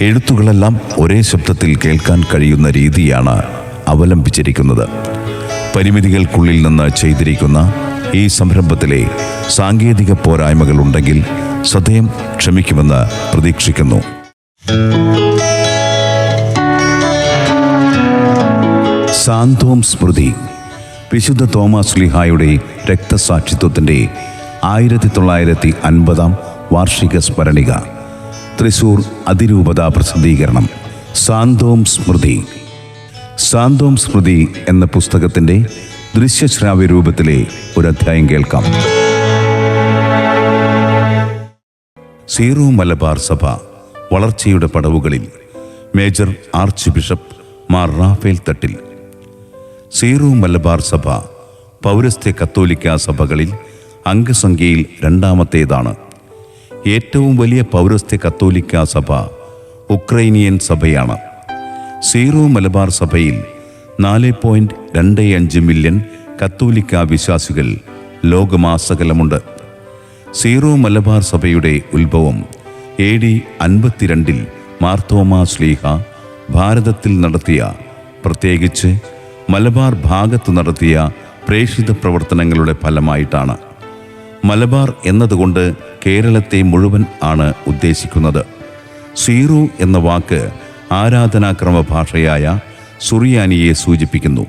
എഴുത്തുകളെല്ലാം ഒരേ ശബ്ദത്തിൽ കേൾക്കാൻ കഴിയുന്ന രീതിയാണ് അവലംബിച്ചിരിക്കുന്നത്. പരിമിതികൾക്കുള്ളിൽ നിന്ന് ചെയ്തിരിക്കുന്ന ഈ സംരംഭത്തിലെ സാങ്കേതിക പോരായ്മകൾ ഉണ്ടെങ്കിൽ സദയം ക്ഷമിക്കുമെന്ന് പ്രതീക്ഷിക്കുന്നു. സാന്തോം സ്മൃതി. വിശുദ്ധ തോമസ് ലിഹായുടെ രക്തസാക്ഷിത്വത്തിന്റെ ആയിരത്തി തൊള്ളായിരത്തി അൻപതാം വാർഷിക സ്മരണിക. തൃശൂർ അതിരൂപത പ്രസിദ്ധീകരണം. സാന്തോം സ്മൃതി. സാന്തോം സ്മൃതി എന്ന പുസ്തകത്തിന്റെ ദൃശ്യശ്രാവ്യ രൂപത്തിലെ ഒരു അധ്യായം കേൾക്കാം. സീറോ മലബാർ സഭ വളർച്ചയുടെ പടവുകളിൽ major archbishop Mar Raphael Thattil. Syro Malabar സഭ പൗരസ്ത്യ കത്തോലിക്ക സഭകളിൽ അംഗസംഖ്യയിൽ രണ്ടാമത്തേതാണ് ഏറ്റവും വലിയ പൗരസ്ത്യ കത്തോലിക്ക സഭ ഉക്രൈനിയൻ സഭയാണ്. സീറോ മലബാർ സഭയിൽ നാല് പോയിന്റ് രണ്ട് അഞ്ച് മില്യൺ കത്തോലിക്ക വിശ്വാസികൾ ലോകമാസകലമുണ്ട്. സീറോ മലബാർ സഭയുടെ ഉത്ഭവം എ ഡി അൻപത്തിരണ്ടിൽ മാർത്തോമാ ശ്ലീഹ ഭാരതത്തിൽ നടത്തിയ പ്രത്യേകിച്ച് മലബാർ ഭാഗത്ത് നടത്തിയ പ്രേഷിത പ്രവർത്തനങ്ങളുടെ ഫലമായിട്ടാണ്. മലബാർ എന്നതുകൊണ്ട് കേരളത്തെ മുഴുവൻ ആണ് ഉദ്ദേശിക്കുന്നത്. സീറു എന്ന വാക്ക് ആരാധനാക്രമ ഭാഷയായ സുറിയാനിയെ സൂചിപ്പിക്കുന്നു.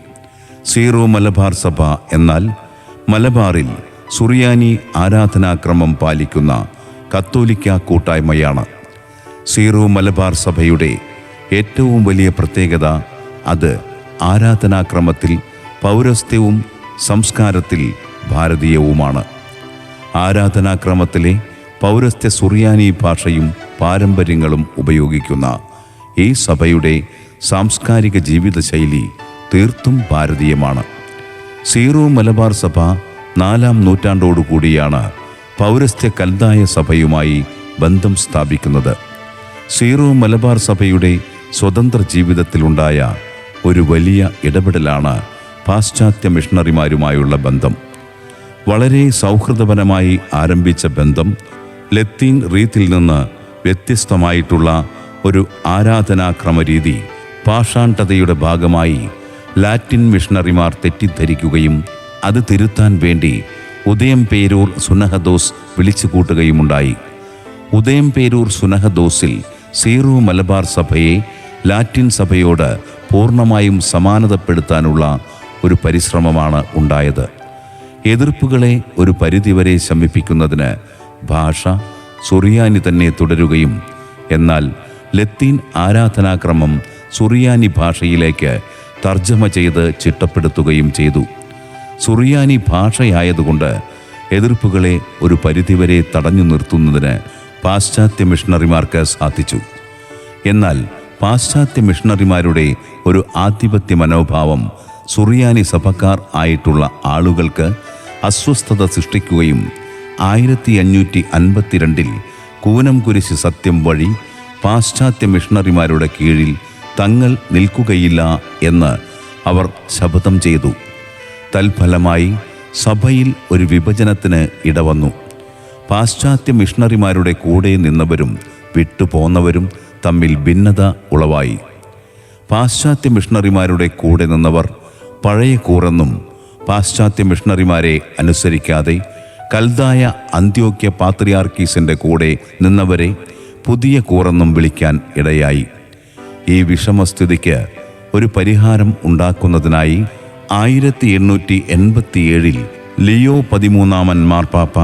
സീറു മലബാർ സഭ എന്നാൽ മലബാറിൽ സുറിയാനി ആരാധനാക്രമം പാലിക്കുന്ന കത്തോലിക്ക കൂട്ടായ്മയാണ്. സീറു മലബാർ സഭയുടെ ഏറ്റവും വലിയ പ്രത്യേകത അത് ആരാധനാക്രമത്തിൽ പൗരസ്ത്യവും സംസ്കാരത്തിൽ ഭാരതീയവുമാണ്. ആരാധനാക്രമത്തിലെ പൗരസ്ത്യ സുറിയാനി ഭാഷയും പാരമ്പര്യങ്ങളും ഉപയോഗിക്കുന്ന ഈ സഭയുടെ സാംസ്കാരിക ജീവിതശൈലി തീർത്തും ഭാരതീയമാണ്. സീറോ മലബാർ സഭ നാലാം നൂറ്റാണ്ടോടുകൂടിയാണ് പൗരസ്ത്യ കൽതായ സഭയുമായി ബന്ധം സ്ഥാപിക്കുന്നത്. സീറോ മലബാർ സഭയുടെ സ്വതന്ത്ര ജീവിതത്തിലുണ്ടായ ഒരു വലിയ ഇടപെടലാണ് പാശ്ചാത്യ മിഷണറിമാരുമായുള്ള ബന്ധം. വളരെ സൗഹൃദപരമായി ആരംഭിച്ച ബന്ധം ലത്തീൻ റീത്തിൽ നിന്ന് വ്യത്യസ്തമായിട്ടുള്ള ഒരു ആരാധനാക്രമരീതി പാഷാണ്ടതയുടെ ഭാഗമായി ലാറ്റിൻ മിഷണറിമാർ തെറ്റിദ്ധരിക്കുകയും അത് തിരുത്താൻ വേണ്ടി ഉദയം പേരൂർ സുനഹദോസ് വിളിച്ചു കൂട്ടുകയുമുണ്ടായി ഉദയം പേരൂർ സുനഹദോസിൽ സീറു മലബാർ സഭയെ ലാറ്റിൻ സഭയോട് പൂർണമായും സമാനതപ്പെടുത്താനുള്ള ഒരു പരിശ്രമമാണ് ഉണ്ടായത്. എതിർപ്പുകളെ ഒരു പരിധിവരെ ശമിപ്പിക്കുന്നതിന് ഭാഷ സുറിയാനി തന്നെ തുടരുകയും എന്നാൽ ലത്തീൻ ആരാധനാക്രമം സുറിയാനി ഭാഷയിലേക്ക് തർജമ ചെയ്ത് ചിട്ടപ്പെടുത്തുകയും ചെയ്തു. സുറിയാനി ഭാഷയായതുകൊണ്ട് എതിർപ്പുകളെ ഒരു പരിധിവരെ തടഞ്ഞു നിർത്തുന്നതിന് പാശ്ചാത്യ മിഷണറിമാർക്ക് സാധിച്ചു. എന്നാൽ പാശ്ചാത്യ മിഷണറിമാരുടെ ഒരു ആധിപത്യ മനോഭാവം സുറിയാനി സഭക്കാർ ആയിട്ടുള്ള ആളുകൾക്ക് അസ്വസ്ഥത സൃഷ്ടിക്കുകയും ആയിരത്തി അഞ്ഞൂറ്റി അൻപത്തിരണ്ടിൽ കൂനം കുരിശ് സത്യം വഴി പാശ്ചാത്യ മിഷണറിമാരുടെ കീഴിൽ തങ്ങൾ നിൽക്കുകയില്ല എന്ന് അവർ ശപഥം ചെയ്തു. തൽഫലമായി സഭയിൽ ഒരു വിഭജനത്തിന് ഇടവന്നു. പാശ്ചാത്യ മിഷണറിമാരുടെ കൂടെ നിന്നവരും വിട്ടുപോന്നവരും തമ്മിൽ ഭിന്നത ഉളവായി. പാശ്ചാത്യ മിഷണറിമാരുടെ കൂടെ നിന്നവർ പഴയ കൂറെന്നും പാശ്ചാത്യ മിഷണറിമാരെ അനുസരിക്കാതെ കൽതായ അന്ത്യോക്യ പാത്രിയാർക്കീസിന്റെ കൂടെ നിന്നവരെ പുതിയ കൂറെന്നും വിളിക്കാൻ ഇടയായി. ഈ വിഷമസ്ഥിതിക്ക് ഒരു പരിഹാരം ഉണ്ടാക്കുന്നതിനായി ആയിരത്തി എണ്ണൂറ്റി എൺപത്തിയേഴിൽ ലിയോ പതിമൂന്നാമൻ മാർപ്പാപ്പ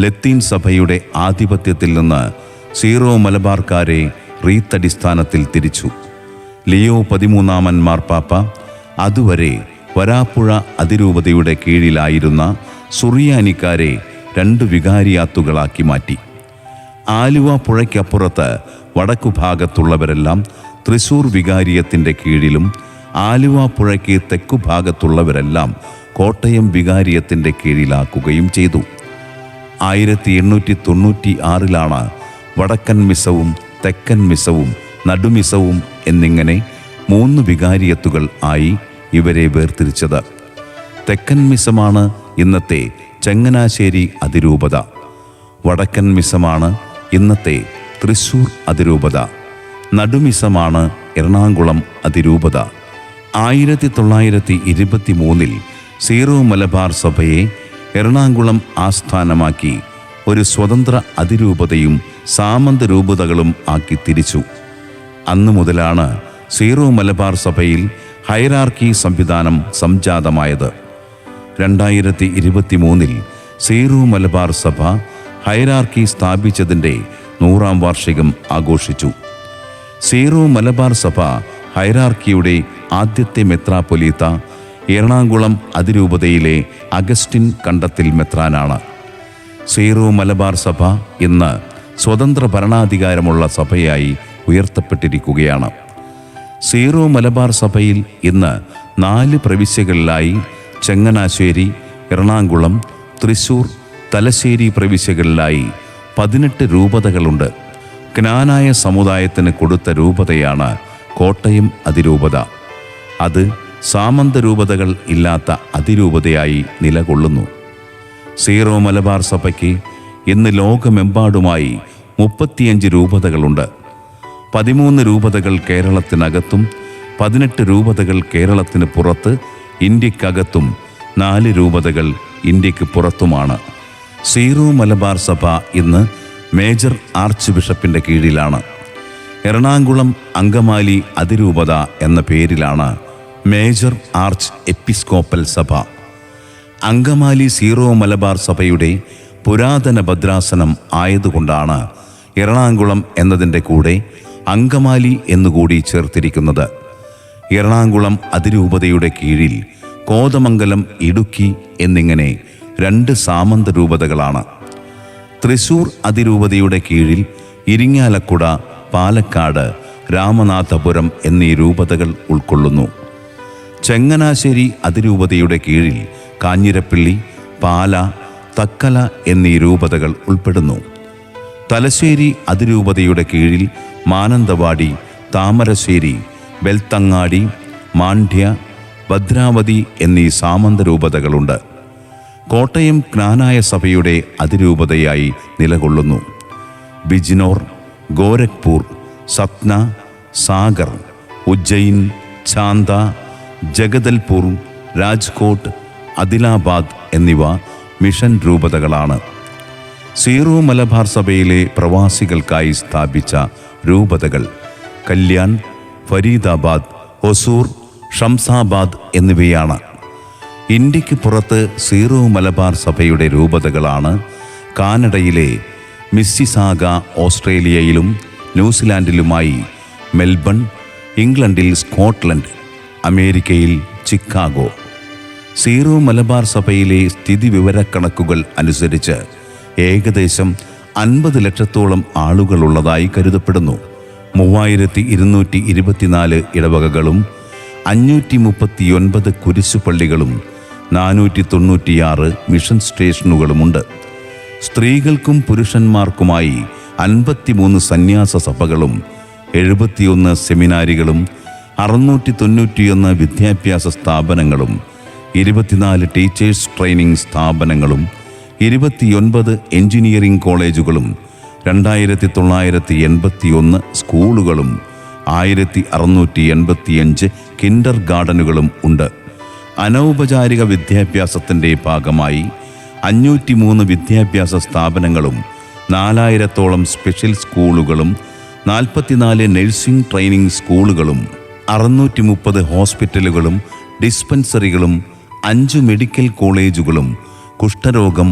ലത്തീൻ സഭയുടെ ആധിപത്യത്തിൽ നിന്ന് സീറോ മലബാർക്കാരെ റീത്തടിസ്ഥാനത്തിൽ തിരിച്ചു. ലിയോ പതിമൂന്നാമൻ മാർപ്പാപ്പ അതുവരെ വരാപ്പുഴ അതിരൂപതയുടെ കീഴിലായിരുന്ന സുറിയാനിക്കാരെ രണ്ട് വികാരിയാത്തുകളാക്കി മാറ്റി. ആലുവ പുഴയ്ക്കപ്പുറത്ത് വടക്കു ഭാഗത്തുള്ളവരെല്ലാം തൃശൂർ വികാരിയത്തിന്റെ കീഴിലും ആലുവ പുഴയ്ക്ക് തെക്കു ഭാഗത്തുള്ളവരെല്ലാം കോട്ടയം വികാരിയത്തിന്റെ കീഴിലാക്കുകയും ചെയ്തു. ആയിരത്തി എണ്ണൂറ്റി തൊണ്ണൂറ്റി ആറിലാണ് വടക്കൻ മിസവും തെക്കൻ മിസവും നടുമിസവും എന്നിങ്ങനെ മൂന്ന് വികാരിയത്തുകൾ ആയി ഇവരെ വേർതിരിച്ചത്. തെക്കൻ മിസമാണ് ഇന്നത്തെ ചങ്ങനാശ്ശേരി അതിരൂപത. വടക്കൻ മിസമാണ് ഇന്നത്തെ തൃശൂർ അതിരൂപത. നടുമിസമാണ് എറണാകുളം അതിരൂപത. ആയിരത്തി തൊള്ളായിരത്തി ഇരുപത്തി മൂന്നിൽ സീറോ മലബാർ സഭയെ എറണാകുളം ആസ്ഥാനമാക്കി ഒരു സ്വതന്ത്ര അതിരൂപതയും സാമന്ത രൂപതകളും ആക്കി തിരിച്ചു. അന്നു മുതലാണ് സീറോ മലബാർ സഭയിൽ ഹൈറാർക്കി സംവിധാനം സംജാതമായത്. രണ്ടായിരത്തി ഇരുപത്തി മൂന്നിൽ സീറോ മലബാർ സഭ ഹൈറാർക്കി സ്ഥാപിച്ചതിന്റെ നൂറാം വാർഷികം ആഘോഷിച്ചു. സീറോ മലബാർ സഭ ഹൈറാർക്കിയുടെ ആദ്യത്തെ മെത്രാപൊലീത്ത എറണാകുളം അതിരൂപതയിലെ അഗസ്റ്റിൻ കണ്ടത്തിൽ മെത്രാനാണ്. സീറോ മലബാർ സഭ ഇന്ന് സ്വതന്ത്ര ഭരണാധികാരമുള്ള സഭയായി ഉയർത്തപ്പെട്ടിരിക്കുകയാണ്. സീറോ മലബാർ സഭയിൽ ഇന്ന് നാല് പ്രവിശ്യകളിലായി ചെങ്ങനാശ്ശേരി എറണാകുളം തൃശൂർ തലശ്ശേരി പ്രവിശ്യകളിലായി പതിനെട്ട് രൂപതകളുണ്ട്. ജ്ഞാനായ സമുദായത്തിന് കൊടുത്ത രൂപതയാണ് കോട്ടയം അതിരൂപത. അത് സാമന്ത രൂപതകൾ ഇല്ലാത്ത അതിരൂപതയായി നിലകൊള്ളുന്നു. സീറോ മലബാർ സഭയ്ക്ക് ഇന്ന് ലോകമെമ്പാടുമായി മുപ്പത്തിയഞ്ച് രൂപതകളുണ്ട്. പതിമൂന്ന് രൂപതകൾ കേരളത്തിനകത്തും പതിനെട്ട് രൂപതകൾ കേരളത്തിന് പുറത്ത് ഇന്ത്യക്കകത്തും നാല് രൂപതകൾ ഇന്ത്യയ്ക്ക് പുറത്തുമാണ്. സീറോ മലബാർ സഭ ഇന്ന് മേജർ ആർച്ച് ബിഷപ്പിന്റെ കീഴിലാണ്. എറണാകുളം അങ്കമാലി അതിരൂപത എന്ന പേരിലാണ് മേജർ ആർച്ച് എപ്പിസ്കോപ്പൽ സഭ. അങ്കമാലി സീറോ മലബാർ സഭയുടെ പുരാതന ഭദ്രാസനം ആയതുകൊണ്ടാണ് എറണാകുളം എന്നതിന്റെ കൂടെ അങ്കമാലി എന്നുകൂടി ചേർത്തിരിക്കുന്നത്. എറണാകുളം അതിരൂപതയുടെ കീഴിൽ കോതമംഗലം ഇടുക്കി എന്നിങ്ങനെ രണ്ട് സാമന്ത രൂപതകളാണ് തൃശൂർ അതിരൂപതയുടെ കീഴിൽ ഇരിങ്ങാലക്കുട പാലക്കാട് രാമനാഥപുരം എന്നീ രൂപതകൾ ഉൾക്കൊള്ളുന്നു. ചെങ്ങനാശ്ശേരി അതിരൂപതയുടെ കീഴിൽ കാഞ്ഞിരപ്പള്ളി പാല തക്കല എന്നീ രൂപതകൾ ഉൾപ്പെടുന്നു. തലശ്ശേരി അതിരൂപതയുടെ കീഴിൽ മാനന്തവാടി താമരശ്ശേരി ബെൽത്തങ്ങാടി മാണ്ഡ്യ ഭദ്രാവതി എന്നീ സാമന്ത രൂപതകളുണ്ട് കോട്ടയം ജ്ഞാനായ സഭയുടെ അതിരൂപതയായി നിലകൊള്ളുന്നു. ബിജ്നോർ ഗോരഖ്പൂർ സത്ന സാഗർ ഉജ്ജയിൻ ചാന്ത ജഗദൽപൂർ രാജ്കോട്ട് അദിലാബാദ് എന്നിവ മിഷൻ രൂപതകളാണ്. സീറോ മലബാർ സഭയിലെ പ്രവാസികൾക്കായി സ്ഥാപിച്ച രൂപതകൾ കല്യാൺ ഫരീദാബാദ് ഒസൂർ ഷംസാബാദ് എന്നിവയാണ്. ഇന്ത്യയ്ക്ക് പുറത്ത് സീറോ മലബാർ സഭയുടെ രൂപതകളാണ് കാനഡയിലെ മിസ്സിസാഗ ഓസ്ട്രേലിയയിലും ന്യൂസിലാൻഡിലുമായി മെൽബൺ ഇംഗ്ലണ്ടിൽ സ്കോട്ട്ലൻഡ് അമേരിക്കയിൽ ചിക്കാഗോ. സീറോ മലബാർ സഭയിലെ സ്ഥിതി വിവരക്കണക്കുകൾ അനുസരിച്ച് ഏകദേശം അൻപത് ലക്ഷത്തോളം ആളുകളുള്ളതായി കരുതപ്പെടുന്നു. മൂവായിരത്തി ഇരുന്നൂറ്റി ഇരുപത്തിനാല് ഇടവകകളും അഞ്ഞൂറ്റി മുപ്പത്തിയൊൻപത് കുരിശുപള്ളികളും നാനൂറ്റി തൊണ്ണൂറ്റിയാറ് മിഷൻ സ്റ്റേഷനുകളുമുണ്ട്. സ്ത്രീകൾക്കും പുരുഷന്മാർക്കുമായി അൻപത്തിമൂന്ന് സന്യാസ സഭകളും എഴുപത്തിയൊന്ന് സെമിനാരികളും അറുന്നൂറ്റി തൊണ്ണൂറ്റിയൊന്ന് വിദ്യാഭ്യാസ സ്ഥാപനങ്ങളും ഇരുപത്തിനാല് ടീച്ചേഴ്സ് ട്രെയിനിംഗ് സ്ഥാപനങ്ങളും ഇരുപത്തിയൊൻപത് എഞ്ചിനീയറിംഗ് കോളേജുകളും രണ്ടായിരത്തി തൊള്ളായിരത്തി എൺപത്തിയൊന്ന് സ്കൂളുകളും ആയിരത്തി അറുന്നൂറ്റി എൺപത്തിയഞ്ച് കിൻഡർ ഗാർഡനുകളും ഉണ്ട്. അനൗപചാരിക വിദ്യാഭ്യാസത്തിന്റെ ഭാഗമായി അഞ്ഞൂറ്റി മൂന്ന് വിദ്യാഭ്യാസ സ്ഥാപനങ്ങളും നാലായിരത്തോളം സ്പെഷ്യൽ സ്കൂളുകളും നാൽപ്പത്തിനാല് നഴ്സിംഗ് ട്രെയിനിംഗ് സ്കൂളുകളും അറുന്നൂറ്റി മുപ്പത് ഹോസ്പിറ്റലുകളും ഡിസ്പെൻസറികളും അഞ്ച് മെഡിക്കൽ കോളേജുകളും കുഷ്ഠരോഗം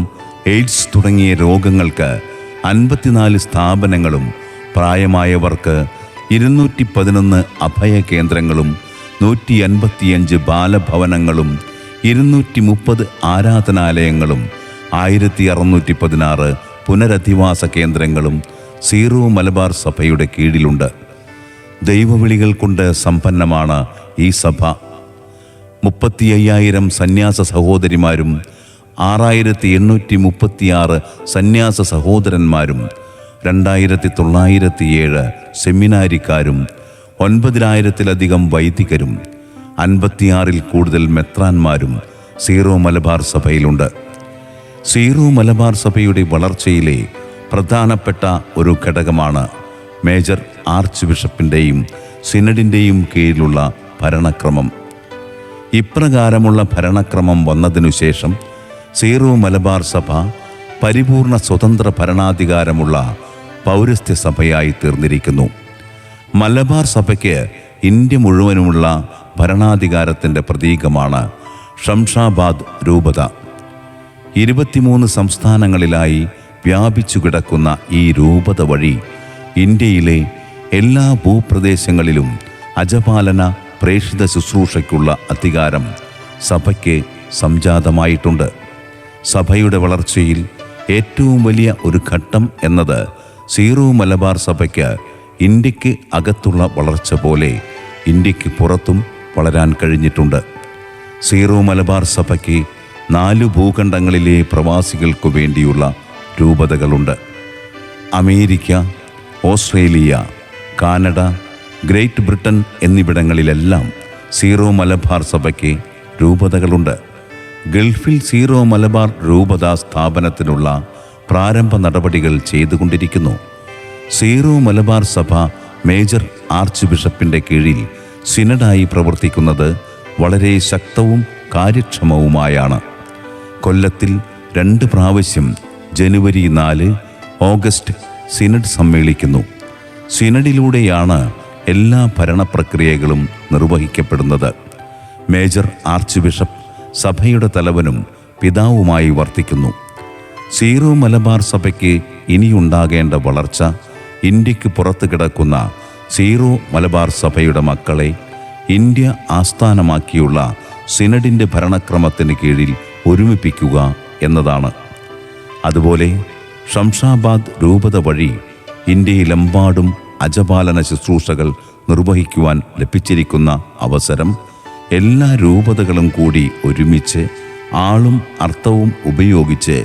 എയ്ഡ്സ് തുടങ്ങിയ രോഗങ്ങൾക്ക് അൻപത്തിനാല് സ്ഥാപനങ്ങളും പ്രായമായവർക്ക് ഇരുന്നൂറ്റി പതിനൊന്ന് അഭയ കേന്ദ്രങ്ങളും നൂറ്റി അൻപത്തിയഞ്ച് ബാലഭവനങ്ങളും ഇരുന്നൂറ്റി മുപ്പത് ആരാധനാലയങ്ങളും ആയിരത്തി അറുന്നൂറ്റി പതിനാറ് പുനരധിവാസ കേന്ദ്രങ്ങളും സീറോ മലബാർ സഭയുടെ കീഴിലുണ്ട്. ദൈവവിളികൾ കൊണ്ട് സമ്പന്നമാണ് ഈ സഭ. മുപ്പത്തി അയ്യായിരം സന്യാസ സഹോദരിമാരും ആറായിരത്തി എണ്ണൂറ്റി മുപ്പത്തിയാറ് സന്യാസ സഹോദരന്മാരും രണ്ടായിരത്തി തൊള്ളായിരത്തി ഏഴ് സെമിനാരിക്കാരും ഒൻപതിനായിരത്തിലധികം വൈദികരും അൻപത്തിയാറിൽ കൂടുതൽ മെത്രാന്മാരും സീറോ മലബാർ സഭയിലുണ്ട്. സീറോ മലബാർ സഭയുടെ വളർച്ചയിലെ പ്രധാനപ്പെട്ട ഒരു ഘടകമാണ് മേജർ ആർച്ച് ബിഷപ്പിന്റെയും സിനഡിന്റെയും കീഴിലുള്ള ഭരണക്രമം. ഇപ്രകാരമുള്ള ഭരണക്രമം വന്നതിനു ശേഷം സീറോ മലബാർ സഭ പരിപൂർണ സ്വതന്ത്ര ഭരണാധികാരമുള്ള പൗരസ്ത്യ സഭയായി തീർന്നിരിക്കുന്നു. മലബാർ സഭയ്ക്ക് ഇന്ത്യ മുഴുവനുമുള്ള ഭരണാധികാരത്തിന്റെ പ്രതീകമാണ് ഷംഷാബാദ് രൂപത. ഇരുപത്തിമൂന്ന് സംസ്ഥാനങ്ങളിലായി വ്യാപിച്ചു കിടക്കുന്ന ഈ രൂപത വഴി ഇന്ത്യയിലെ എല്ലാ ഭൂപ്രദേശങ്ങളിലും അജപാലന പ്രേക്ഷിത ശുശ്രൂഷയ്ക്കുള്ള അധികാരം സഭയ്ക്ക് സംജാതമായിട്ടുണ്ട്. സഭയുടെ വളർച്ചയിൽ ഏറ്റവും വലിയ ഒരു ഘട്ടം എന്നത് സീറോ മലബാർ സഭയ്ക്ക് ഇന്ത്യയ്ക്ക് അകത്തുള്ള വളർച്ച പോലെ ഇന്ത്യയ്ക്ക് പുറത്തും വളരാൻ കഴിഞ്ഞിട്ടുണ്ട്. സീറോ മലബാർ സഭയ്ക്ക് നാലു ഭൂഖണ്ഡങ്ങളിലെ പ്രവാസികൾക്കു വേണ്ടിയുള്ള രൂപതകളുണ്ട്. America Australia Canada great Britain എന്നിവിടങ്ങളിലെല്ലാം zero Malabar സഭയ്ക്ക് രൂപതകളുണ്ട്. ഗൾഫിൽ സീറോ മലബാർ രൂപതാ സ്ഥാപനത്തിനുള്ള പ്രാരംഭ നടപടികൾ ചെയ്തുകൊണ്ടിരിക്കുന്നു. സീറോ മലബാർ സഭ മേജർ ആർച്ച് ബിഷപ്പിന്റെ കീഴിൽ സിനഡായി പ്രവർത്തിക്കുന്നത് വളരെ ശക്തവും കാര്യക്ഷമവുമായാണ്. കൊല്ലത്തിൽ രണ്ട് പ്രാവശ്യം ജനുവരി നാല് ഓഗസ്റ്റ് സിനഡ് സമ്മേളിക്കുന്നു. സിനഡിലൂടെയാണ് എല്ലാ ഭരണപ്രക്രിയകളും നിർവഹിക്കപ്പെടുന്നത്. മേജർ ആർച്ച് ബിഷപ്പ് സഭയുടെ തലവനും പിതാവുമായി വർത്തിക്കുന്നു. സീറോ മലബാർ സഭയ്ക്ക് ഇനിയുണ്ടാകേണ്ട വളർച്ച ഇന്ത്യയ്ക്ക് പുറത്തു കിടക്കുന്ന സീറോ മലബാർ സഭയുടെ മക്കളെ ഇന്ത്യ ആസ്ഥാനമാക്കിയുള്ള സിനഡിന്റെ ഭരണക്രമത്തിന് കീഴിൽ ഒരുമിപ്പിക്കുക എന്നതാണ്. അതുപോലെ ഷംഷാബാദ് രൂപത വഴി ഇന്ത്യയിലെമ്പാടും അജപാലന ശുശ്രൂഷകൾ നിർവഹിക്കുവാൻ ലഭിച്ചിരിക്കുന്ന അവസരം എല്ലാ രൂപതകളും കൂടി ഒരുമിച്ച് ആളും അർത്ഥവും ഉപയോഗിച്ച്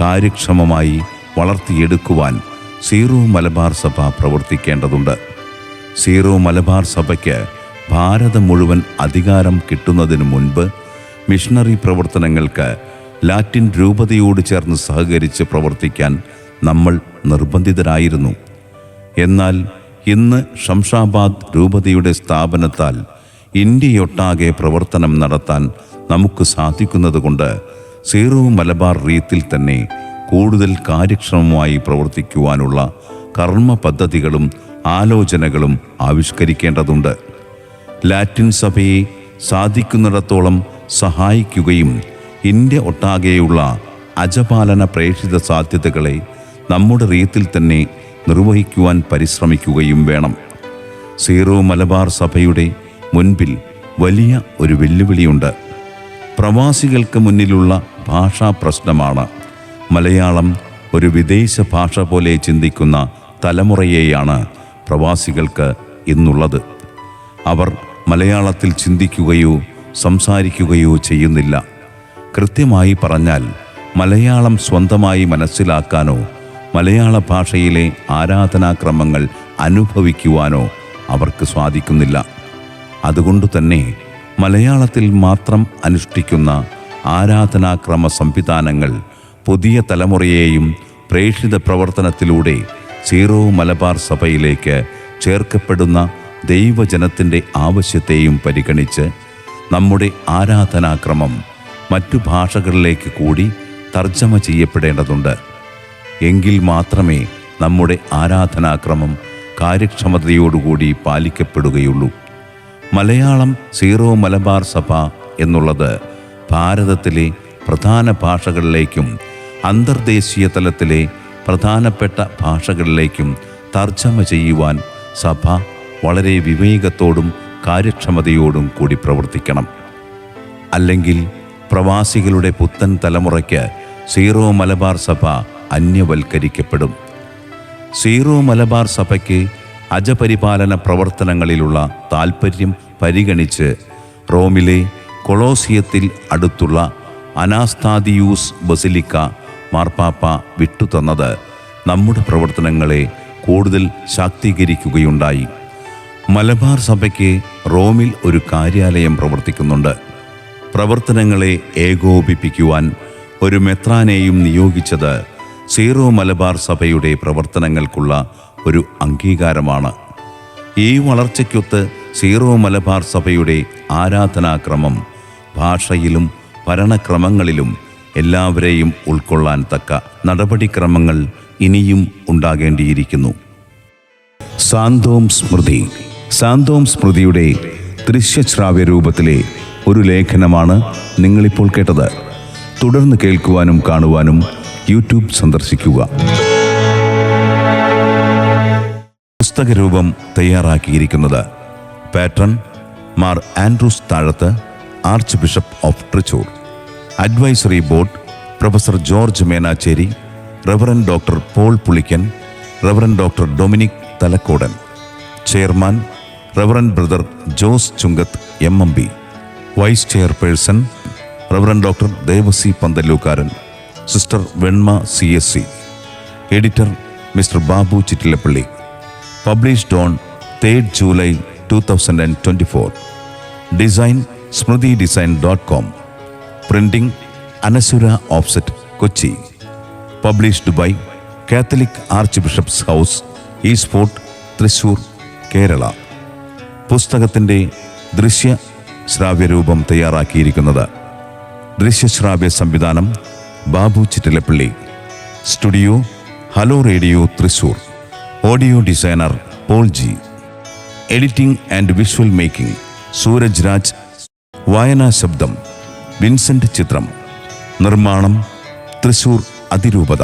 കാര്യക്ഷമമായി വളർത്തിയെടുക്കുവാൻ സീറോ മലബാർ സഭ പ്രവർത്തിക്കേണ്ടതുണ്ട്. സീറോ മലബാർ സഭയ്ക്ക് ഭാരതം മുഴുവൻ അധികാരം കിട്ടുന്നതിന് മുൻപ് മിഷണറി പ്രവർത്തനങ്ങൾക്ക് ലാറ്റിൻ രൂപതയോട് ചേർന്ന് സഹകരിച്ച് പ്രവർത്തിക്കാൻ നമ്മൾ നിർബന്ധിതരായിരുന്നു. എന്നാൽ ഇന്ന് ഷംഷാബാദ് രൂപതയുടെ സ്ഥാപനത്താൽ ഇന്ത്യയൊട്ടാകെ പ്രവർത്തനം നടത്താൻ നമുക്ക് സാധിക്കുന്നതുകൊണ്ട് സീറോ മലബാർ റീത്തിൽ തന്നെ കൂടുതൽ കാര്യക്ഷമമായി പ്രവർത്തിക്കുവാനുള്ള കർമ്മ പദ്ധതികളും ആലോചനകളും ആവിഷ്കരിക്കേണ്ടതുണ്ട്. ലാറ്റിൻ സഭയെ സാധിക്കുന്നിടത്തോളം സഹായിക്കുകയും ഇന്ത്യ ഒട്ടാകെയുള്ള അജപാലന പ്രേക്ഷിത സാധ്യതകളെ നമ്മുടെ റീത്തിൽ തന്നെ നിർവഹിക്കുവാൻ പരിശ്രമിക്കുകയും വേണം. സീറോ മലബാർ സഭയുടെ മുൻപിൽ വലിയ ഒരു വെല്ലുവിളിയുണ്ട്. പ്രവാസികൾക്ക് മുന്നിലുള്ള ഭാഷാ പ്രശ്നമാണ്. മലയാളം ഒരു വിദേശ ഭാഷ പോലെ ചിന്തിക്കുന്ന തലമുറയെയാണ് പ്രവാസികൾക്ക് ഇന്നുള്ളത്. അവർ മലയാളത്തിൽ ചിന്തിക്കുകയോ സംസാരിക്കുകയോ ചെയ്യുന്നില്ല. കൃത്യമായി പറഞ്ഞാൽ മലയാളം സ്വന്തമായി മനസ്സിലാക്കാനോ മലയാള ഭാഷയിലെ ആരാധനാക്രമങ്ങൾ അനുഭവിക്കുവാനോ അവർക്ക് സാധിക്കുന്നില്ല. അതുകൊണ്ട് തന്നെ മലയാളത്തിൽ മാത്രം അനുഷ്ഠിക്കുന്ന ആരാധനാക്രമ സംവിധാനങ്ങൾ പുതിയ തലമുറയെയും പ്രേക്ഷിത പ്രവർത്തനത്തിലൂടെ സീറോ മലബാർ സഭയിലേക്ക് ചേർക്കപ്പെടുന്ന ദൈവജനത്തിന്റെ ആവശ്യത്തെയും പരിഗണിച്ച് നമ്മുടെ ആരാധനാക്രമം മറ്റു ഭാഷകളിലേക്ക് കൂടി തർജമ ചെയ്യപ്പെടേണ്ടതുണ്ട്. എങ്കിൽ മാത്രമേ നമ്മുടെ ആരാധനാക്രമം കാര്യക്ഷമതയോടുകൂടി പാലിക്കപ്പെടുകയുള്ളൂ. മലയാളം സീറോ മലബാർ സഭ എന്നുള്ളത് ഭാരതത്തിലെ പ്രധാന ഭാഷകളിലേക്കും അന്തർദേശീയ തലത്തിലെ പ്രധാനപ്പെട്ട ഭാഷകളിലേക്കും തർജമ ചെയ്യുവാൻ സഭ വളരെ വിവേകത്തോടും കാര്യക്ഷമതയോടും കൂടി പ്രവർത്തിക്കണം. അല്ലെങ്കിൽ പ്രവാസികളുടെ പുത്തൻ തലമുറയ്ക്ക് സീറോ മലബാർ സഭ അന്യവൽക്കരിക്കപ്പെടും. സീറോ മലബാർ സഭയ്ക്ക് അജപരിപാലന പ്രവർത്തനങ്ങളിലുള്ള താൽപ്പര്യം പരിഗണിച്ച് റോമിലെ കൊളോസിയത്തിൽ അടുത്തുള്ള അനാസ്താദിയൂസ് ബസിലിക്ക മാർപ്പാപ്പ വിട്ടുതന്നത്. നമ്മുടെ പ്രവർത്തനങ്ങളെ കൂടുതൽ ശാക്തീകരിക്കുകയുണ്ടായി. മലബാർ സഭയ്ക്ക് റോമിൽ ഒരു കാര്യാലയം പ്രവർത്തിക്കുന്നുണ്ട്. പ്രവർത്തനങ്ങളെ ഏകോപിപ്പിക്കുവാൻ ഒരു മെത്രാനെയും നിയോഗിച്ചത് സീറോ മലബാർ സഭയുടെ പ്രവർത്തനങ്ങൾക്കുള്ള ഒരു അംഗീകാരമാണ്. ഈ വളർച്ചയ്ക്കൊത്ത് സീറോ മലബാർ സഭയുടെ ആരാധനാക്രമം ഭാഷയിലും ഭരണക്രമങ്ങളിലും എല്ലാവരെയും ഉൾക്കൊള്ളാൻ തക്ക നടപടിക്രമങ്ങൾ ഇനിയും ഉണ്ടാകേണ്ടിയിരിക്കുന്നു. സാന്തോം സ്മൃതി. സാന്തോം സ്മൃതിയുടെ ദൃശ്യശ്രാവ്യ രൂപത്തിലെ ഒരു ലേഖനമാണ് നിങ്ങളിപ്പോൾ കേട്ടത്. തുടർന്ന് കേൾക്കുവാനും കാണുവാനും യൂട്യൂബ് സന്ദർശിക്കുക. പുസ്തകരൂപം തയ്യാറാക്കിയിരിക്കുന്നത് patron Mar Andrews Thazhath archbishop of Trichur advisory board professor George Menachery reverend doctor Paul Pulikkan reverend doctor Dominic Thalakodan chairman reverend brother Jose Chunkath M M B vice chairperson reverend doctor Devassy Panthallookaran sister Venma C S C editor mister Babu Chittilappally published on third July two thousand and twenty four design Smriti design dot com printing Anasura offset Kochi published by Catholic arch bishops house East Fort Fort Thrissur Kerala പുസ്തകത്തിന്റെ ദൃശ്യ ശ്രാവ്യരൂപം തയ്യാറാക്കിയിരിക്കുന്നത്. ദൃശ്യശ്രാവ്യ സംവിധാനം Babu Chittilappally. Studio hello radio Thrissur audio designer Paul G. Editing and visual making Sooraj Raj. വായനാ ശബ്ദം Vincent ചിത്രം. നിർമ്മാണം തൃശൂർ അതിരൂപത.